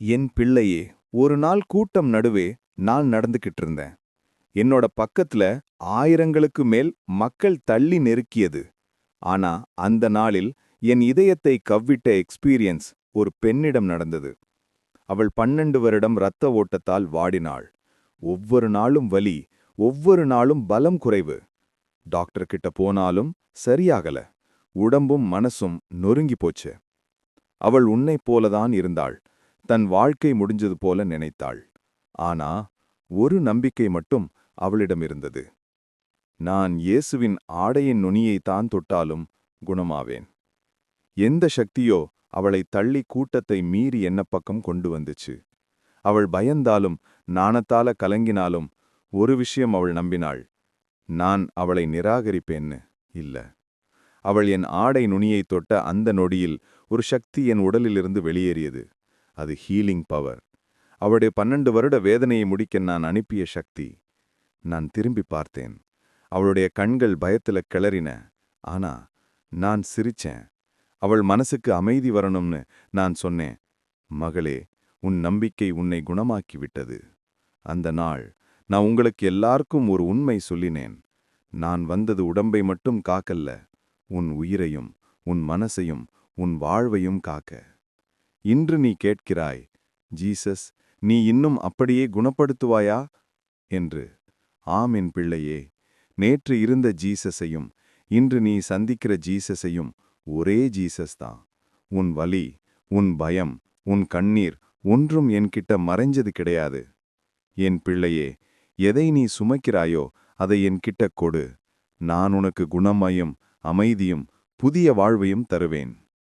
என் பிள்ளையே ஒரு நாள் கூட்டம் நடுவே நான் நடந்துகிட்டு இருந்தேன். என்னோட பக்கத்துல ஆயிரங்களுக்கு மேல் மக்கள் தள்ளி நெருக்கியது. ஆனா அந்த நாளில் என் இதயத்தை கவ்விட்ட எக்ஸ்பீரியன்ஸ் ஒரு பெண்ணிடம் நடந்தது. அவள் பன்னெண்டு வருடம் இரத்த ஓட்டத்தால் வாடினாள். ஒவ்வொரு நாளும் வலி ஒவ்வொரு நாளும் பலம் குறைவு. டாக்டர் கிட்ட போனாலும் சரியாகல. உடம்பும் மனசும் நொறுங்கி போச்சு. அவள் உன்னைப் போலதான் இருந்தாள். தன் வாழ்க்கை முடிஞ்சது போல நினைத்தாள். ஆனா ஒரு நம்பிக்கை மட்டும் அவளிடம் இருந்தது. நான் இயேசுவின் ஆடையின் நுனியைத்தான் தொட்டாலும் குணமாவேன். எந்த சக்தியோ அவளை தள்ளி கூட்டத்தை மீறி என்ன பக்கம் கொண்டு வந்துச்சு? அவள் பயந்தாலும் நாணத்தால கலங்கினாலும் ஒரு விஷயம் அவள் நம்பினாள். நான் அவளை நிராகரிப்பேன்னு? இல்ல. அவள் என் ஆடை நுனியை தொட்ட அந்த நொடியில் ஒரு சக்தி என் உடலிலிருந்து வெளியேறியது. அது ஹீலிங் பவர் அவளுடைய பன்னெண்டு வருட வேதனையை முடிக்க நான் அனுப்பிய சக்தி நான் திரும்பி பார்த்தேன். அவளுடைய கண்கள் பயத்துல கிளறின. ஆனா நான் சிரிச்சேன். அவள் மனசுக்கு அமைதி வரணும்னு நான் சொன்னேன். மகளே உன் நம்பிக்கை உன்னை குணமாக்கி விட்டது அந்த நாள் நான் உங்களுக்கு எல்லாருக்கும் ஒரு உண்மை சொல்லினேன். நான் வந்தது உடம்பை மட்டும் காக்கல்ல. உன் உயிரையும் உன் மனசையும் உன் வாழ்வையும் காக்க. இன்று நீ கேட்கிறாய் ஜீசஸ் நீ இன்னும் அப்படியே குணப்படுத்துவாயா? என்று. ஆம் என் பிள்ளையே நேற்று இருந்த ஜீசஸையும் இன்று நீ சந்திக்கிற ஜீசஸையும் ஒரே ஜீசஸ் தான் உன் வலி உன் பயம் உன் கண்ணீர் ஒன்றும் என்கிட்ட மறைஞ்சது கிடையாது. என் பிள்ளையே எதை நீ சுமக்கிறாயோ அதை என்கிட்ட கொடு. நான் உனக்கு குணமையும் அமைதியும் புதிய வாழ்வையும் தருவேன்.